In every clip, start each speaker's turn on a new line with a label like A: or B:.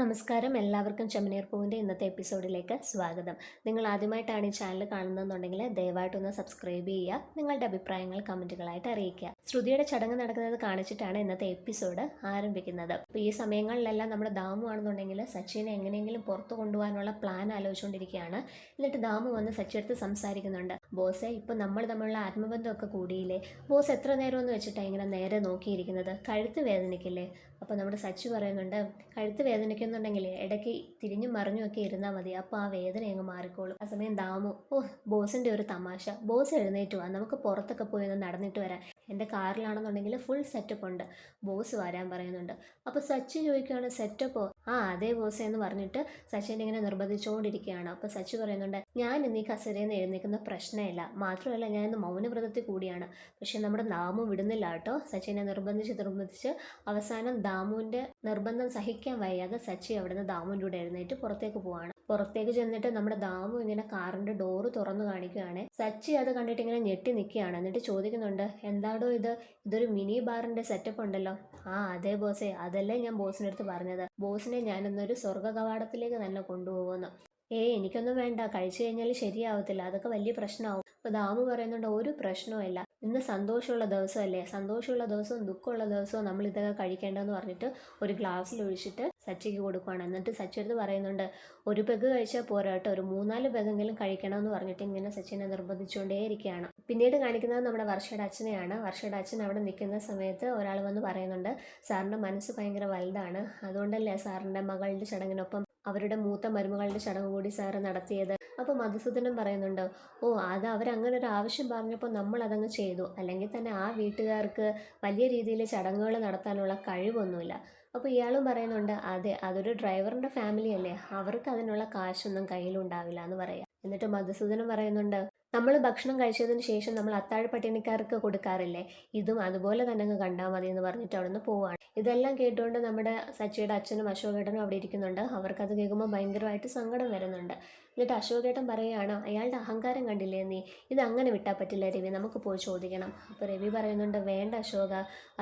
A: നമസ്കാരം. എല്ലാവർക്കും ചെമ്മനീർ പൂവിന്റെ ഇന്നത്തെ എപ്പിസോഡിലേക്ക് സ്വാഗതം. നിങ്ങൾ ആദ്യമായിട്ടാണ് ഈ ചാനൽ കാണുന്നതെന്നുണ്ടെങ്കിൽ ദയവായിട്ടൊന്ന് സബ്സ്ക്രൈബ് ചെയ്യുക നിങ്ങളുടെ അഭിപ്രായങ്ങൾ കമന്റുകളായിട്ട് അറിയിക്കുക. ശ്രുതിയുടെ ചടങ്ങ് നടക്കുന്നത് കാണിച്ചിട്ടാണ് ഇന്നത്തെ എപ്പിസോഡ് ആരംഭിക്കുന്നത്. അപ്പോൾ ഈ സമയങ്ങളിലെല്ലാം നമ്മുടെ ദാമു ആണെന്നുണ്ടെങ്കിൽ സച്ചിനെ എങ്ങനെയെങ്കിലും പുറത്തു കൊണ്ടുപോകാനുള്ള പ്ലാൻ ആലോചിച്ചുകൊണ്ടിരിക്കുകയാണ്. എന്നിട്ട് ദാമു വന്ന് സച്ചിയെടുത്ത് സംസാരിക്കുന്നുണ്ട്. ബോസെ ഇപ്പം നമ്മൾ തമ്മിലുള്ള ആത്മബന്ധമൊക്കെ കൂടിയില്ലേ? ബോസ് എത്ര നേരം എന്ന് വെച്ചിട്ടാണ് ഇങ്ങനെ നേരെ നോക്കിയിരിക്കുന്നത്? കഴുത്ത് വേദനിക്കില്ലേ? അപ്പോൾ നമ്മുടെ സച്ചി പറയുന്നുണ്ട് കഴുത്ത് വേദനിക്കുന്നുണ്ടെങ്കിൽ ഇടയ്ക്ക് തിരിഞ്ഞു മറിഞ്ഞുമൊക്കെ ഇരുന്നാൽ മതി. അപ്പോൾ ആ വേദന അങ്ങ് മാറിക്കോളും. ആ സമയം ദാമു ഓ ബോസിന്റെ ഒരു തമാശ. ബോസ് എഴുന്നേറ്റ് വാ. നമുക്ക് പുറത്തൊക്കെ പോയി ഒന്ന് നടന്നിട്ട് വരാം. എന്റെ കാറിലാണെന്നുണ്ടെങ്കിൽ ഫുൾ സെറ്റപ്പ് ഉണ്ട്. ബോസ് വരാൻ പറയുന്നുണ്ട്. അപ്പോൾ സച്ചി ചോദിക്കുകയാണ് സെറ്റപ്പോ ആ അതേ ബോസ് എന്ന് പറഞ്ഞിട്ട് സച്ചിനെ ഇങ്ങനെ നിർബന്ധിച്ചുകൊണ്ടിരിക്കുകയാണ് അപ്പോൾ സച്ചി പറയുന്നുണ്ട് ഞാൻ ഇന്ന് ഈ കസേരയിൽ നിന്ന് എഴുന്നേക്കുന്ന പ്രശ്നമില്ല. മാത്രമല്ല ഞാൻ ഇന്ന് മൗനവ്രതത്തിൽ കൂടിയാണ്. പക്ഷേ നമ്മുടെ ദാമു വിടുന്നില്ല കേട്ടോ. സച്ചിനെ നിർബന്ധിച്ച് നിർബന്ധിച്ച് അവസാനം ദാമുവിന്റെ നിർബന്ധം സഹിക്കാൻ വയ്യാതെ സച്ചി അവിടുന്ന് ദാമുവിന്റെ കൂടെ എഴുന്നേറ്റ് പുറത്തേക്ക് പോവാണ്. പുറത്തേക്ക് ചെന്നിട്ട് നമ്മുടെ ദാമു ഇങ്ങനെ കാറിന്റെ ഡോറ് തുറന്നു കാണിക്കുകയാണ്. സച്ചി അത് കണ്ടിട്ട് ഇങ്ങനെ ഞെട്ടി നിൽക്കുകയാണ്. എന്നിട്ട് ചോദിക്കുന്നുണ്ട് എന്താടോ ഇത്? ഇതൊരു മിനി ബാറിന്റെ സെറ്റപ്പ് ഉണ്ടല്ലോ. ആ അതേ ബോസേ. അതല്ലേ ഞാൻ ബോസിന്റെ അടുത്ത് പറഞ്ഞത്. ബോസിനെ ഞാനിന്നൊരു സ്വർഗ കവാടത്തിലേക്ക് തന്നെ കൊണ്ടുപോകുന്നു. ഏയ് എനിക്കൊന്നും വേണ്ട. കഴിച്ചു കഴിഞ്ഞാൽ ശരിയാവത്തില്ല. അതൊക്കെ വലിയ പ്രശ്നമാവും. അപ്പോൾ ദാമു പറയുന്നുണ്ട് ഒരു പ്രശ്നവും ഇന്ന് സന്തോഷമുള്ള ദിവസമല്ലേ? സന്തോഷമുള്ള ദിവസവും ദുഃഖമുള്ള ദിവസവും നമ്മൾ ഇതൊക്കെ കഴിക്കേണ്ടതെന്ന് പറഞ്ഞിട്ട് ഒരു ഗ്ലാസ്സിൽ ഒഴിച്ചിട്ട് സച്ചിക്ക് കൊടുക്കുകയാണ് എന്നിട്ട് സച്ചി എടുത്ത് പറയുന്നുണ്ട് ഒരു പെഗ് കഴിച്ചാൽ പോരാട്ടോ. ഒരു മൂന്നാൽ പെഗെങ്കിലും കഴിക്കണമെന്ന് പറഞ്ഞിട്ട് ഇങ്ങനെ സച്ചിനെ നിർബന്ധിച്ചുകൊണ്ടേയിരിക്കുകയാണ്. പിന്നീട് കാണിക്കുന്നത് നമ്മുടെ വർഷയുടെ അച്ഛനെയാണ്. വർഷയുടെ അച്ഛൻ അവിടെ നിൽക്കുന്ന സമയത്ത് ഒരാൾ വന്ന് പറയുന്നുണ്ട് സാറിന്റെ മനസ്സ് ഭയങ്കര വലുതാണ്. അതുകൊണ്ടല്ലേ സാറിന്റെ മകളുടെ ചടങ്ങിനൊപ്പം അവരുടെ മൂത്ത മരുമകളുടെ ചടങ്ങ് കൂടി സാറ് നടത്തിയത്? അപ്പോൾ മധുസൂദനം പറയുന്നുണ്ട് ഓ അത് അവരങ്ങനെ ഒരു ആവശ്യം പറഞ്ഞപ്പോൾ നമ്മൾ അതങ്ങ് ചെയ്തു. അല്ലെങ്കിൽ തന്നെ ആ വീട്ടുകാർക്ക് വലിയ രീതിയിൽ ചടങ്ങുകൾ നടത്താനുള്ള കഴിവൊന്നുമില്ല. അപ്പോൾ ഇയാളും പറയുന്നുണ്ട് അതെ അതൊരു ഡ്രൈവറിന്റെ ഫാമിലി അല്ലേ. അവർക്ക് അതിനുള്ള കാശൊന്നും കയ്യിലുണ്ടാവില്ല എന്ന് പറയാം. എന്നിട്ട് മധുസൂദനം പറയുന്നുണ്ട് നമ്മൾ ഭക്ഷണം കഴിച്ചതിന് ശേഷം നമ്മൾ അത്താഴ പട്ടിണിക്കാർക്ക് കൊടുക്കാറില്ലേ? ഇതും അതുപോലെ തന്നെ അങ്ങ് കണ്ടാൽ മതി എന്ന് പറഞ്ഞിട്ട് അവിടെ നിന്ന് പോവാണ്. ഇതെല്ലാം കേട്ടുകൊണ്ട് നമ്മുടെ സച്ചിയുടെ അച്ഛനും അശോകേട്ടനും അവിടെ ഇരിക്കുന്നുണ്ട്. അവർക്കത് കേൾക്കുമ്പോൾ ഭയങ്കരമായിട്ട് സങ്കടം വരുന്നുണ്ട്. എന്നിട്ട് അശോകേട്ടൻ പറയുകയാണ് അയാളുടെ അഹങ്കാരം കണ്ടില്ലേ നീ? ഇത് അങ്ങനെ വിട്ടാൽ പറ്റില്ല രവി നമുക്ക് പോയി ചോദിക്കണം. അപ്പോൾ രവി പറയുന്നുണ്ട് വേണ്ട അശോക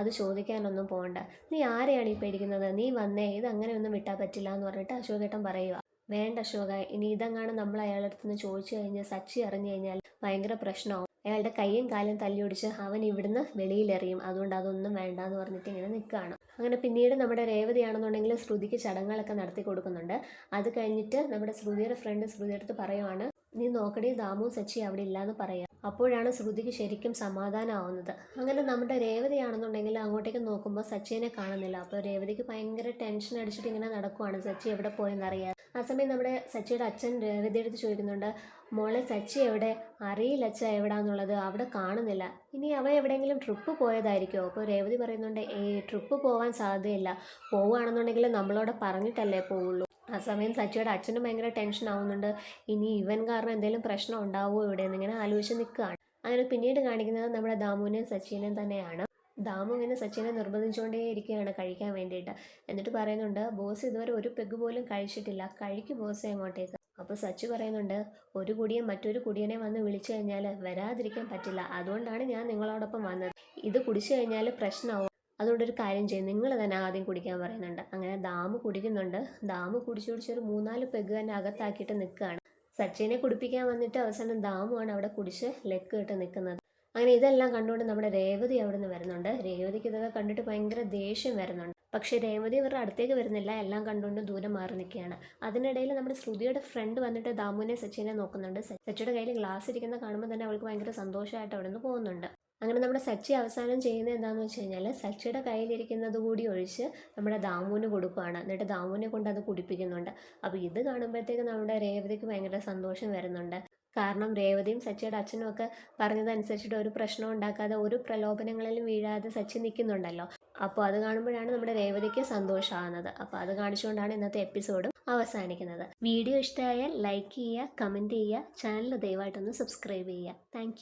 A: അത് ചോദിക്കാനൊന്നും പോകണ്ട നീ ആരെയാണ് ഈ പേടിക്കുന്നത്? നീ വന്നേ ഇത് അങ്ങനെ ഒന്നും വിട്ടാൽ പറ്റില്ല എന്ന് പറഞ്ഞിട്ട് അശോകേട്ടൻ പറയുക. വേണ്ട അശോക ഇനി ഇതെങ്ങാണ് നമ്മൾ അയാളുടെ അടുത്ത് നിന്ന് ചോദിച്ചു കഴിഞ്ഞാൽ സച്ചി അറിഞ്ഞു കഴിഞ്ഞാൽ ഭയങ്കര പ്രശ്നമാവും. അയാളുടെ കൈയും കാലും തല്ലിയൊടിച്ച് അവൻ ഇവിടുന്ന് വെളിയിലെറിയും. അതുകൊണ്ട് അതൊന്നും വേണ്ട എന്ന് പറഞ്ഞിട്ട് ഇങ്ങനെ നിൽക്കുകയാണ്. അങ്ങനെ പിന്നീട് നമ്മുടെ രേവതിയാണെന്നുണ്ടെങ്കിൽ ശ്രുതിക്ക് ചടങ്ങുകളൊക്കെ നടത്തി കൊടുക്കുന്നുണ്ട്. അത് കഴിഞ്ഞിട്ട് നമ്മുടെ ശ്രുതിയുടെ ഫ്രണ്ട് ശ്രുതിയുടെ അടുത്ത് പറയുവാണ് നീ നോക്കടി ദാമു സച്ചി അവിടെ ഇല്ലാന്ന് പറയാം. അപ്പോഴാണ് ശ്രുതിക്ക് ശരിക്കും സമാധാനമാവുന്നത് അങ്ങനെ നമ്മുടെ രേവതിയാണെന്നുണ്ടെങ്കിൽ അങ്ങോട്ടേക്ക് നോക്കുമ്പോൾ സച്ചിനെ കാണുന്നില്ല. അപ്പോൾ രേവതിക്ക് ഭയങ്കര ടെൻഷൻ അടിച്ചിട്ട് ഇങ്ങനെ നടക്കുവാണ്. സച്ചി എവിടെ പോയെന്നറിയാൻ. ആ സമയം നമ്മുടെ സച്ചിയുടെ അച്ഛൻ രേവതി എടുത്ത് ചോദിക്കുന്നുണ്ട് മോളെ സച്ചി എവിടെ? അറിയില്ല അച്ഛ എവിടാന്നുള്ളത്. അവിടെ കാണുന്നില്ല. ഇനി അവ എവിടെയെങ്കിലും ട്രിപ്പ് പോയതായിരിക്കുമോ അപ്പോൾ രേവതി പറയുന്നുണ്ട് ഏ ട്രിപ്പ് പോകാൻ സാധ്യതയില്ല. പോവുകയാണെന്നുണ്ടെങ്കിൽ നമ്മളോട് പറഞ്ഞിട്ടല്ലേ പോവുള്ളൂ. ആ സമയം സച്ചിയുടെ അച്ഛനും ഭയങ്കര ടെൻഷൻ ആവുന്നുണ്ട്. ഇനി ഇവൻ കാരണം എന്തെങ്കിലും പ്രശ്നം ഉണ്ടാവുമോ ഇവിടെ എന്നിങ്ങനെ ആലോചിച്ച് നിൽക്കുകയാണ്. അങ്ങനെ പിന്നീട് കാണിക്കുന്നത് നമ്മുടെ ദാമുവിനെയും സച്ചിനെയും തന്നെയാണ്. ദാമു ഇങ്ങനെ സച്ചിനെ നിർബന്ധിച്ചുകൊണ്ടേ ഇരിക്കുകയാണ് കഴിക്കാൻ വേണ്ടിയിട്ട്. എന്നിട്ട് പറയുന്നുണ്ട് ബോസ് ഇതുവരെ ഒരു പെഗ് പോലും കഴിച്ചിട്ടില്ല. കഴിക്കും ബോസ് അങ്ങോട്ടേക്ക്. അപ്പോൾ സച്ചി പറയുന്നുണ്ട് ഒരു കുടിയൻ മറ്റൊരു കുടിയനെ വന്ന് വിളിച്ചു കഴിഞ്ഞാൽ വരാതിരിക്കാൻ പറ്റില്ല. അതുകൊണ്ടാണ് ഞാൻ നിങ്ങളോടൊപ്പം വന്നത്. ഇത് കുടിച്ചു കഴിഞ്ഞാൽ പ്രശ്നമാവും. അതുകൊണ്ടൊരു കാര്യം ചെയ്യും. നിങ്ങൾ തന്നെ ആദ്യം കുടിക്കാൻ പറയുന്നുണ്ട്. അങ്ങനെ ദാമ് കുടിക്കുന്നുണ്ട്. ദാമ് കുടിച്ചു കുടിച്ചൊരു മൂന്നാൽ പെഗ് തന്നെ അകത്താക്കിയിട്ട് നിൽക്കുകയാണ് സച്ചിനെ കുടിപ്പിക്കാൻ വന്നിട്ട് അവസാനം ദാമുമാണ് അവിടെ കുടിച്ച് ലെക്ക് ഇട്ട് നിൽക്കുന്നത് അങ്ങനെ ഇതെല്ലാം കണ്ടുകൊണ്ട് നമ്മുടെ രേവതി അവിടെ നിന്ന് വരുന്നുണ്ട്. രേവതിക്ക് ഇതൊക്കെ കണ്ടിട്ട് ഭയങ്കര ദേഷ്യം വരുന്നുണ്ട്. പക്ഷേ രേവതി ഇവരുടെ അടുത്തേക്ക് വരുന്നില്ല. എല്ലാം കണ്ടുകൊണ്ട് ദൂരം മാറി നിൽക്കുകയാണ്. അതിനിടയിൽ നമ്മുടെ ശ്രുതിയുടെ ഫ്രണ്ട് വന്നിട്ട് ദാമുവിനെ സച്ചിനെ നോക്കുന്നുണ്ട്. സച്ചിയുടെ കയ്യിൽ ഗ്ലാസ് ഇരിക്കുന്ന കാണുമ്പോൾ തന്നെ അവൾക്ക് ഭയങ്കര സന്തോഷമായിട്ട് അവിടെ നിന്ന് പോകുന്നുണ്ട്. അങ്ങനെ നമ്മുടെ സച്ചി അവസാനം ചെയ്യുന്നത് എന്താണെന്ന് വെച്ച് കഴിഞ്ഞാൽ സച്ചിയുടെ കയ്യിലിരിക്കുന്നത് കൂടി ഒഴിച്ച് നമ്മുടെ ദാമുവിന് കൊടുക്കുകയാണ് എന്നിട്ട് ദാമുവിനെ കൊണ്ട് അത് കുടിപ്പിക്കുന്നുണ്ട്. അപ്പോൾ ഇത് കാണുമ്പോഴത്തേക്ക് നമ്മുടെ രേവതിക്ക് ഭയങ്കര സന്തോഷം വരുന്നുണ്ട്. കാരണം രേവതിയും സച്ചിയുടെ അച്ഛനും ഒക്കെ പറഞ്ഞതനുസരിച്ചിട്ട് ഒരു പ്രശ്നം ഉണ്ടാക്കാതെ ഒരു പ്രലോഭനങ്ങളിലും വീഴാതെ സച്ചി നിൽക്കുന്നുണ്ടല്ലോ. അപ്പോൾ അത് കാണുമ്പോഴാണ് നമ്മുടെ രേവതിക്ക് സന്തോഷമാകുന്നത്. അപ്പോൾ അത് കാണിച്ചുകൊണ്ടാണ് ഇന്നത്തെ എപ്പിസോഡും അവസാനിക്കുന്നത്. വീഡിയോ ഇഷ്ടമായാൽ ലൈക്ക് ചെയ്യുക കമന്റ് ചെയ്യുക ചാനൽ ദയവായിട്ടൊന്ന് സബ്സ്ക്രൈബ് ചെയ്യുക. താങ്ക്